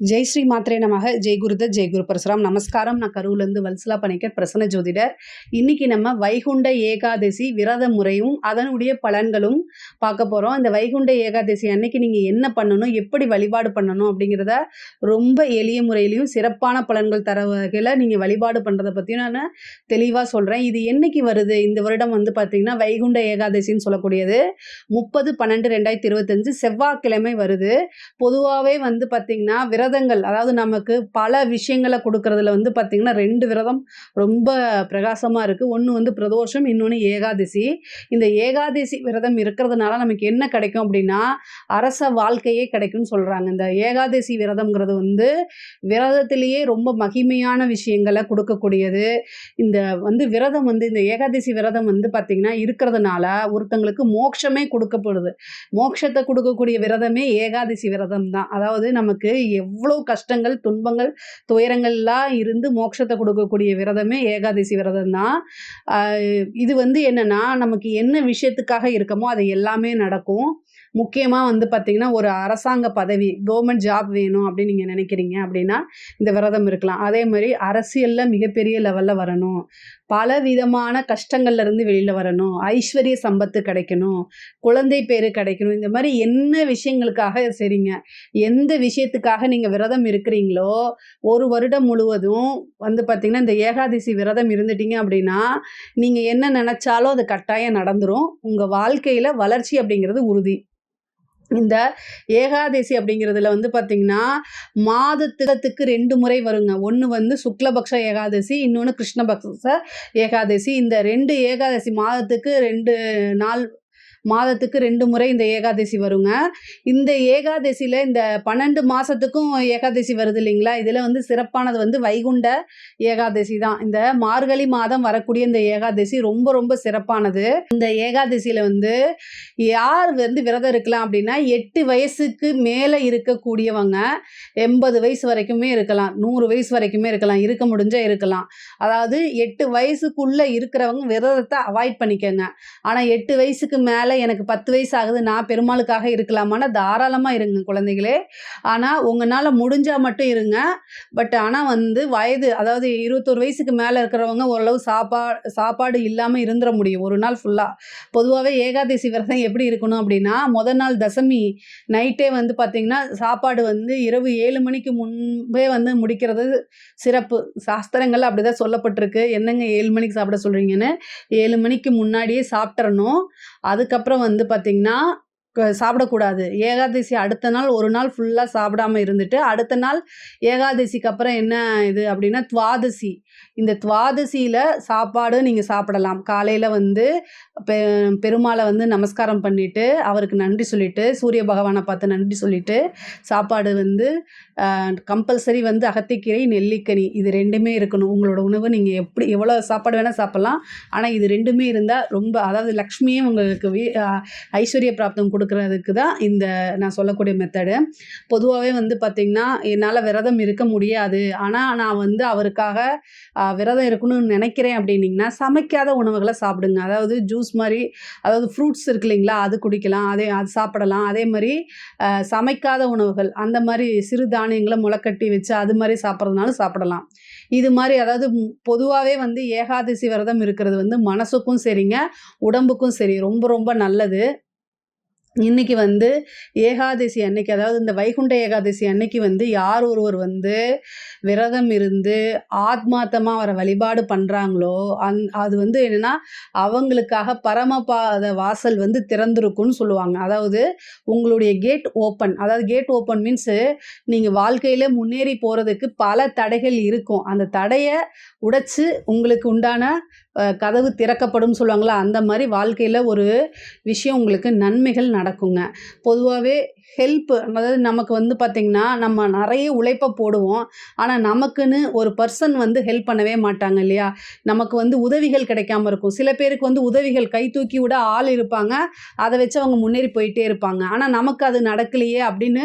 ஜெய் ஸ்ரீ மாத்ரே நமக. ஜெய் குருத ஜெய் குரு பரசுராம். நமஸ்காரம். நான் கரூர்லேருந்து வல்சலா பணிக்கர் பிரசன்ன ஜோதிடர். இன்னைக்கு நம்ம வைகுண்ட ஏகாதசி விரத முறையும் அதனுடைய பலன்களும் பார்க்க போகிறோம் இந்த வைகுண்ட ஏகாதசி அன்னைக்கு நீங்கள் என்ன பண்ணணும் எப்படி வழிபாடு பண்ணணும் அப்படிங்கிறத ரொம்ப எளிய முறையிலையும் சிறப்பான பலன்கள் தர வகையில் நீங்கள் வழிபாடு பண்ணுறதை பற்றியும் நான் தெளிவாக சொல்கிறேன் இது என்னைக்கு வருது? இந்த வருடம் வந்து பார்த்திங்கன்னா வைகுண்ட ஏகாதசின்னு சொல்லக்கூடியது. முப்பது பன்னெண்டு ரெண்டாயிரத்தி இருபத்தஞ்சு செவ்வாய்க்கிழமை வருது. பொதுவாகவே வந்து பார்த்திங்கன்னா விரதங்கள் அதாவது நமக்கு பல விஷயங்களை கொடுக்கறதுல வந்து பார்த்திங்கன்னா ரெண்டு விரதம் ரொம்ப பிரகாசமாக இருக்குது ஒன்று வந்து பிரதோஷம் இன்னொன்று ஏகாதசி. இந்த ஏகாதசி விரதம் இருக்கிறதுனால நமக்கு என்ன கிடைக்கும் அப்படின்னா அரச வாழ்க்கையே கிடைக்கும்னு சொல்கிறாங்க இந்த ஏகாதசி விரதம்ங்கிறது வந்து விரதத்திலேயே ரொம்ப மகிமையான விஷயங்களை கொடுக்கக்கூடியது. இந்த வந்து விரதம் வந்து இந்த ஏகாதசி விரதம் வந்து பார்த்திங்கன்னா இருக்கிறதுனால ஒருத்தங்களுக்கு மோட்சமே கொடுக்கப்படுது. மோட்சத்தை கொடுக்கக்கூடிய விரதமே ஏகாதசி விரதம் தான் அதாவது நமக்கு எவ் எவ்வளோ கஷ்டங்கள் துன்பங்கள் துயரங்கள்லாம் இருந்து மோட்சத்தை கொடுக்கக்கூடிய விரதமே ஏகாதசி விரதம் தான் இது வந்து என்னென்னா நமக்கு என்ன விஷயத்துக்காக இருக்கமோ அது எல்லாமே நடக்கும். முக்கியமாக வந்து பார்த்திங்கன்னா ஒரு அரசாங்க பதவி கவர்மெண்ட் ஜாப் வேணும் அப்படின்னு நீங்கள் நினைக்கிறீங்க அப்படின்னா இந்த விரதம் இருக்கலாம். அதே மாதிரி அரசியலில் மிகப்பெரிய லெவலில் வரணும். பல விதமான கஷ்டங்கள்லேருந்து வெளியில் வரணும். ஐஸ்வர்ய சம்பத்து கிடைக்கணும். குழந்தை பேர் கிடைக்கணும். இந்த மாதிரி என்ன விஷயங்களுக்காக சரிங்க எந்த விஷயத்துக்காக நீங்கள் விரதம் இருக்கிறீங்களோ ஒரு வருடம் முழுவதும் வந்து பார்த்திங்கன்னா இந்த ஏகாதசி விரதம் இருந்துட்டீங்க அப்படின்னா நீங்கள் என்ன நினச்சாலும் அது கட்டாயம் நடந்துடும் உங்கள் வாழ்க்கையில் வளர்ச்சி அப்படிங்கிறது உறுதி. இந்த ஏகாதசி அப்படிங்கிறதுல வந்து பார்த்திங்கன்னா மாதத்துக்கு ரெண்டு முறை வருங்க. ஒன்று வந்து சுக்லபக்ஷ ஏகாதசி இன்னொன்று கிருஷ்ணபக்ஷ ஏகாதசி. இந்த ரெண்டு ஏகாதசி மாதத்துக்கு ரெண்டு நாள் மாதத்துக்கு ரெண்டு முறை இந்த ஏகாதசி வருங்க. இந்த ஏகாதசியில் இந்த பன்னெண்டு மாதத்துக்கும் ஏகாதசி வருது இல்லைங்களா? இதில் வந்து சிறப்பானது வந்து வைகுண்ட ஏகாதசி தான். இந்த மார்கழி மாதம் வரக்கூடிய இந்த ஏகாதசி ரொம்ப ரொம்ப சிறப்பானது. இந்த ஏகாதசியில் வந்து யார் வந்து விரதம் இருக்கலாம் அப்படின்னா எட்டு வயசுக்கு மேலே இருக்கக்கூடியவங்க எண்பது வயசு வரைக்குமே இருக்கலாம். நூறு வயசு வரைக்குமே இருக்கலாம். இருக்க முடிஞ்சால் இருக்கலாம். அதாவது எட்டு வயசுக்குள்ளே இருக்கிறவங்க விரதத்தை அவாய்ட் பண்ணிக்கோங்க. ஆனால் எட்டு வயசுக்கு மேலே எனக்கு பத்து வயசு ஆகுது நான் பெருமாளுக்காக இருக்கலாமான்னா தாராளமாக இருங்க குழந்தைகளே. ஆனால் உங்களால் முடிஞ்சால் மட்டும் இருங்க. பட் ஆனால் வந்து வயது அதாவது இருபத்தோரு வயசுக்கு மேலே இருக்கிறவங்க ஓரளவு சாப்பாடு சாப்பாடு இல்லாமல் இருந்துட முடியும். ஒரு நாள் ஃபுல்லாக பொதுவாகவே ஏகாதசி விரதம் எப்படி இருக்கணும் அப்படின்னா முதல் நாள் தசமி நைட்டே வந்து பார்த்திங்கன்னா சாப்பாடு வந்து இரவு ஏழு மணிக்கு முன்பே வந்து முடிக்கிறது சிறப்பு. சாஸ்திரங்கள் அப்படி தான் சொல்லப்பட்டிருக்கு. என்னங்க ஏழு மணிக்கு சாப்பிட சொல்கிறீங்கன்னு ஏழு மணிக்கு முன்னாடியே சாப்பிட்றணும் அதுக்கப்புறம் அதுக்கப்புறம் வந்து பார்த்திங்கன்னா சாப்பிடக்கூடாது. ஏகாதசி அடுத்த நாள் ஒரு நாள் ஃபுல்லாக சாப்பிடாம இருந்துட்டு அடுத்த நாள் ஏகாதசிக்கு அப்புறம் என்ன இது அப்படின்னா துவாதசி. இந்த துவாதசியில் சாப்பாடு நீங்கள் சாப்பிடலாம். காலையில் வந்து பெ பெருமாளை வந்து நமஸ்காரம் பண்ணிவிட்டு அவருக்கு நன்றி சொல்லிவிட்டு சூரிய பகவானை பார்த்து நன்றி சொல்லிவிட்டு சாப்பாடு வந்து கம்பல்சரி வந்து அகத்திக்கீரை நெல்லிக்கனி இது ரெண்டுமே இருக்கணும். உங்களோட உணவு நீங்கள் எப்படி எவ்வளோ சாப்பாடு வேணால் சாப்பிட்லாம். ஆனால் இது ரெண்டுமே இருந்தால் ரொம்ப அதாவது லக்ஷ்மியும் உங்களுக்கு வீ ஐஸ்வர்ய பிராப்தம் கொடுக்குறதுக்கு தான் இந்த நான் சொல்லக்கூடிய மெத்தடு பொதுவாகவே வந்து பார்த்திங்கன்னா என்னால் விரதம் இருக்க முடியாது. ஆனால் நான் வந்து அவருக்காக விரதம் இருக்கணும்னு நினைக்கிறேன் அப்படின்னிங்கன்னா சமைக்காத உணவுகளை சாப்பிடுங்க. அதாவது ஜூஸ் மாதிரி அதாவது ஃப்ரூட்ஸ் இருக்கு இல்லைங்களா அது குடிக்கலாம் அதே அது சாப்பிடலாம். அதே மாதிரி சமைக்காத உணவுகள் அந்த மாதிரி சிறு தானியங்களை முளைக்கட்டி வச்சு அது மாதிரி சாப்பிட்றதுனாலும் சாப்பிடலாம். இது மாதிரி அதாவது பொதுவாகவே வந்து ஏகாதசி விரதம் இருக்கிறது வந்து மனசுக்கும் சரிங்க உடம்புக்கும் சரி. ரொம்ப ரொம்ப நல்லது. இன்றைக்கி வந்து ஏகாதசி அன்னைக்கு அதாவது இந்த வைகுண்ட ஏகாதசி அன்னைக்கு வந்து யார் ஒருவர் வந்து விரதம் இருந்து ஆத்மார்த்தமாக அவரை வழிபாடு பண்ணுறாங்களோ அந் அது வந்து என்னென்னா அவங்களுக்காக பரமபாத வாசல் வந்து திறந்திருக்கும்னு சொல்லுவாங்க. அதாவது உங்களுடைய கேட் ஓப்பன் அதாவது கேட் ஓப்பன் மீன்ஸு நீங்கள் வாழ்க்கையில் முன்னேறி போகிறதுக்கு பல தடைகள் இருக்கும். அந்த தடையை உடைச்சு உங்களுக்கு உண்டான கதவு திறக்கப்படும் சொல்லுவாங்களா அந்த மாதிரி வாழ்க்கையில் ஒரு விஷயம் உங்களுக்கு நன்மைகள் நடக்குங்க. பொதுவாகவே ஹெல்ப் அதாவது நமக்கு வந்து பார்த்திங்கன்னா நம்ம நிறைய உழைப்பை போடுவோம். ஆனால் நமக்குன்னு ஒரு பர்சன் வந்து ஹெல்ப் பண்ணவே மாட்டாங்க இல்லையா? நமக்கு வந்து உதவிகள் கிடைக்காம இருக்கும். சில பேருக்கு வந்து உதவிகள் கை தூக்கி விட ஆள் இருப்பாங்க. அதை வச்சு அவங்க முன்னேறி போயிட்டே இருப்பாங்க. ஆனால் நமக்கு அது நடக்கலையே அப்படின்னு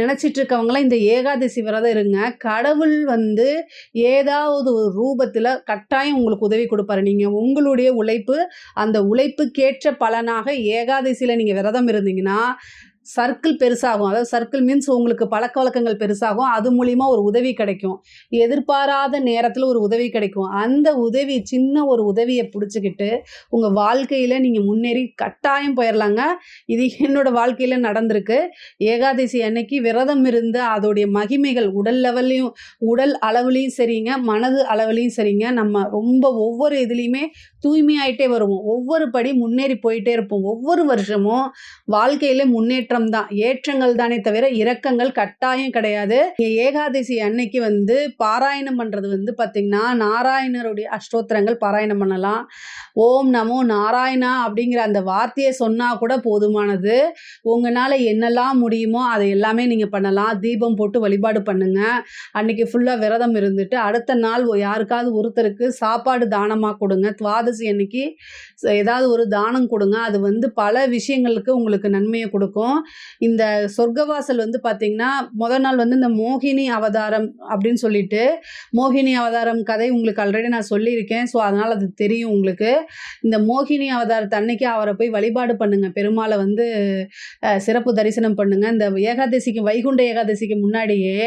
நினச்சிட்டு இருக்கவங்களாம் இந்த ஏகாதசி விரதம் இருங்க. கடவுள் வந்து ஏதாவது ஒரு ரூபத்தில் கட்டாயம் உங்களுக்கு உதவி கொடுப்பாரு. நீங்கள் உங்களுடைய உழைப்பு அந்த உழைப்புக்கேற்ற பலனாக ஏகாதசியில் நீங்கள் விரதம் இருந்தீங்கன்னா சர்க்கிள் பெருசாகும். அதாவது சர்க்கிள் மீன்ஸ் உங்களுக்கு பழக்க வழக்கங்கள் பெருசாகும். அது மூலிமா ஒரு உதவி கிடைக்கும். எதிர்பாராத நேரத்தில் ஒரு உதவி கிடைக்கும். அந்த உதவி சின்ன ஒரு உதவியை பிடிச்சிக்கிட்டு உங்கள் வாழ்க்கையில் நீங்கள் முன்னேறி கட்டாயம் போயிடலாங்க இது என்னோடய வாழ்க்கையில் நடந்திருக்கு. ஏகாதசி அன்னைக்கு விரதம் இருந்து அதோடைய மகிமைகள் உடல் லெவல்லையும் உடல் அளவுலையும் சரிங்க. மனது அளவுலையும் சரிங்க. நம்ம ரொம்ப ஒவ்வொரு இதுலேயுமே தூய்மையாயிட்டே வருவோம். ஒவ்வொரு படி முன்னேறி போயிட்டே இருப்போம். ஒவ்வொரு வருஷமும் வாழ்க்கையில் முன்னேற்ற ஏற்றம் தான் ஏற்றங்கள் தானே தவிர இறக்கங்கள் கட்டாயம் கிடையாது. ஏகாதசி அன்னைக்கு வந்து பாராயணம் பண்றது வந்து பாத்தீங்கன்னா நாராயணருடைய அஷ்டோத்திரங்கள் பாராயணம் பண்ணலாம். ஓம் நமோ நாராயணா அப்படிங்கிற அந்த வார்த்தையை சொன்னா கூட போதுமானது. உங்களால என்னெல்லாம் முடியுமோ அதை எல்லாமே நீங்க பண்ணலாம். தீபம் போட்டு வழிபாடு பண்ணுங்க. அன்னைக்கு ஃபுல்லா விரதம் இருந்துட்டு அடுத்த நாள் யாருக்காவது ஒருத்தருக்கு சாப்பாடு தானமாக கொடுங்க. துவாதசி அன்னைக்கு ஏதாவது ஒரு தானம் கொடுங்க. அது வந்து பல விஷயங்களுக்கு உங்களுக்கு நன்மையை கொடுக்கும். இந்த சொர்க்கவாசல் வந்து பார்த்தீங்கன்னா முதல் நாள் வந்து இந்த மோகினி அவதாரம் அப்படின்னு சொல்லிட்டு மோகினி அவதாரம் கதை உங்களுக்கு ஆல்ரெடி நான் சொல்லியிருக்கேன். ஸோ அதனால் அது தெரியும் உங்களுக்கு. இந்த மோகினி அவதாரத்தை அன்னைக்கு அவரை போய் வழிபாடு பண்ணுங்க. பெருமாளை வந்து சிறப்பு தரிசனம் பண்ணுங்க. இந்த ஏகாதசிக்கு வைகுண்ட ஏகாதசிக்கு முன்னாடியே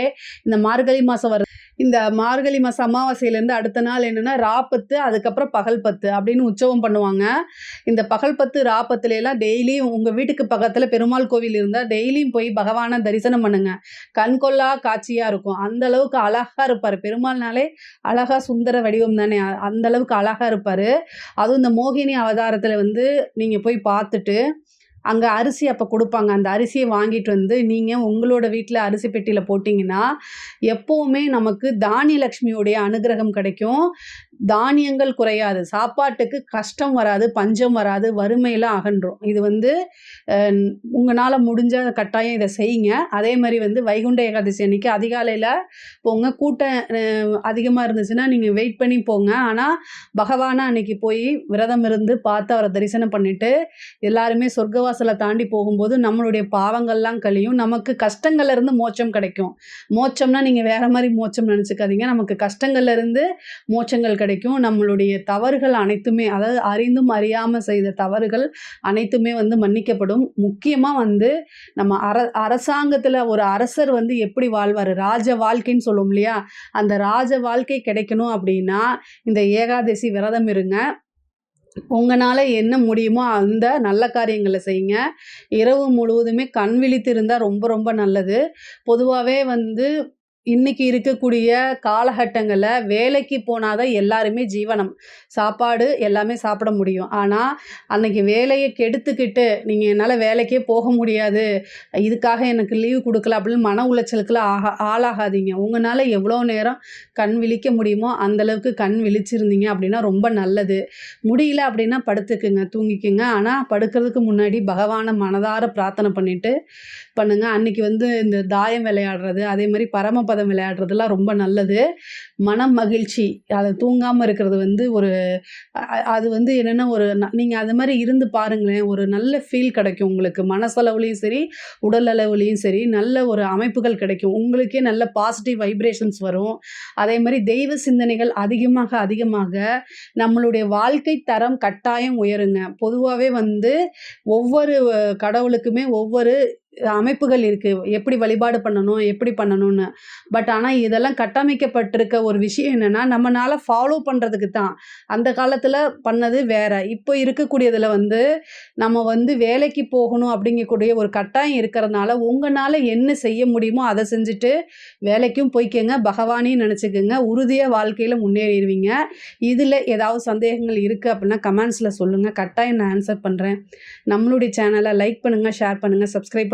இந்த மார்கழி மாதம் வர இந்த மார்கழி மாச அமாவாசையிலேருந்து அடுத்த நாள் என்னென்னா ராப்பத்து அதுக்கப்புறம் பகல் பத்து அப்படின்னு உற்சவம் பண்ணுவாங்க. இந்த பகல் பத்து ராப்பத்துல டெய்லியும் உங்கள் வீட்டுக்கு பக்கத்தில் பெருமாள் கோவில் இருந்தால் டெய்லியும் போய் பகவானை தரிசனம் பண்ணுங்க. கண்கொள்ளா காட்சியாக இருக்கும். அந்த அளவுக்கு இருப்பார். பெருமாள்னாலே அழகா சுந்தர வடிவம் தானே. அந்த அளவுக்கு அழகாக இருப்பார். அதுவும் இந்த மோகினி அவதாரத்தில் வந்து நீங்கள் போய் பார்த்துட்டு அங்கே அரிசி அப்போ கொடுப்பாங்க. அந்த அரிசியை வாங்கிட்டு வந்து நீங்கள் உங்களோட வீட்டில் அரிசி பெட்டியில் போட்டிங்கன்னா எப்போவுமே நமக்கு தானிய லக்ஷ்மியோடைய அனுகிரகம் கிடைக்கும். தானியங்கள் குறையாது. சாப்பாட்டுக்கு கஷ்டம் வராது பஞ்சம் வராது வறுமையெல்லாம் அகன்றோம். இது வந்து உங்களால் முடிஞ்ச கட்டாயம் இதை செய்யுங்க. அதே மாதிரி வந்து வைகுண்ட ஏகாதசி அன்னைக்கு அதிகாலையில் போங்க. கூட்டம் அதிகமாக இருந்துச்சுன்னா நீங்கள் வெயிட் பண்ணி போங்க. ஆனால் பகவானை அன்னைக்கு போய் விரதம் இருந்து பார்த்து அவரை தரிசனம் பண்ணிட்டு எல்லாருமே சொர்க்கவாசலை தாண்டி போகும்போது நம்மளுடைய பாவங்கள்லாம் கழியும். நமக்கு கஷ்டங்கள்லேருந்து மோச்சம் மோட்சம் கிடைக்கும். மோச்சம்னா நீங்கள் வேற மாதிரி மோச்சம் நினச்சிக்காதீங்க. நமக்கு கஷ்டங்கள்லேருந்து மோச்சங்கள் கிடைக்கும் கிடைக்கும். நம்மளுடைய தவறுகள் அனைத்துமே அதாவது அறிந்தும் அறியாமல் செய்த தவறுகள் அனைத்துமே வந்து மன்னிக்கப்படும். முக்கியமாக வந்து நம்ம அர அரசாங்கத்தில் ஒரு அரசர் வந்து எப்படி வாழ்வார்? ராஜ வாழ்க்கைன்னு சொல்லுவோம் இல்லையா? அந்த ராஜ வாழ்க்கை கிடைக்கணும் அப்படின்னா இந்த ஏகாதசி விரதம் இருங்க. உங்களால் என்ன முடியுமோ அந்த நல்ல காரியங்களை செய்யுங்க. இரவு முழுவதுமே கண் விழித்து இருந்தால் ரொம்ப ரொம்ப நல்லது. பொதுவாகவே வந்து இன்னைக்கு இருக்கக்கூடிய காலகட்டங்களில் வேலைக்கு போனால் தான் எல்லாருமே ஜீவனம். சாப்பாடு எல்லாமே சாப்பிட முடியும். ஆனால் அன்னைக்கு வேலையை கெடுத்துக்கிட்டு நீங்கள் என்னால் வேலைக்கே போக முடியாது. இதுக்காக எனக்கு லீவ் கொடுக்கல அப்படின்னு மன உளைச்சலுக்குலாம் ஆகா ஆளாகாதீங்க. உங்களால் எவ்வளோ நேரம் கண் விழிக்க முடியுமோ அந்த அளவுக்கு கண் விழிச்சிருந்தீங்க அப்படின்னா ரொம்ப நல்லது. முடியல அப்படின்னா படுத்துக்குங்க தூங்கிக்குங்க. ஆனால் படுக்கிறதுக்கு முன்னாடி பகவானை மனதார பிரார்த்தனை பண்ணிவிட்டு பண்ணுங்கள் அன்னைக்கு வந்து இந்த தாயம் விளையாடுறது அதே மாதிரி பதம் விளையாடுறதுலாம் ரொம்ப நல்லது. மன மகிழ்ச்சி அதை தூங்காமல் இருக்கிறது வந்து ஒரு அது வந்து என்னென்னா ஒரு நீங்கள் அது மாதிரி இருந்து பாருங்களேன் ஒரு நல்ல ஃபீல் கிடைக்கும் உங்களுக்கு. மனசளவுலேயும் சரி உடல் சரி நல்ல ஒரு அமைப்புகள் கிடைக்கும். உங்களுக்கே நல்ல பாசிட்டிவ் வைப்ரேஷன்ஸ் வரும். அதே மாதிரி தெய்வ சிந்தனைகள் அதிகமாக அதிகமாக நம்மளுடைய வாழ்க்கை தரம் கட்டாயம் உயருங்க. பொதுவாகவே வந்து ஒவ்வொரு கடவுளுக்குமே ஒவ்வொரு அமைப்புகள் இருக்குது எப்படி வழிபாடு பண்ணணும் எப்படி பண்ணணும்னு. பட் ஆனால் இதெல்லாம் கட்டமைக்கப்பட்டிருக்க ஒரு விஷயம் என்னென்னா நம்மளால் ஃபாலோ பண்ணுறதுக்கு தான். அந்த காலத்தில் பண்ணது வேற. இப்போ இருக்கக்கூடியதில் வந்து நம்ம வந்து வேலைக்கு போகணும் அப்படிங்கக்கூடிய ஒரு கட்டாயம் இருக்கிறதுனால உங்களால் என்ன செய்ய முடியுமோ அதை செஞ்சுட்டு வேலைக்கும் போய்க்கங்க. பகவானையும் நினச்சிக்கோங்க. உறுதியாக வாழ்க்கையில் முன்னேறிடுவீங்க. இதில் ஏதாவது சந்தேகங்கள் இருக்குது அப்படின்னா கமெண்ட்ஸில் சொல்லுங்கள் கட்டாயம் நான் ஆன்சர் பண்ணுறேன் நம்மளுடைய சேனலை லைக் பண்ணுங்கள் ஷேர் பண்ணுங்கள் சப்ஸ்கிரைப்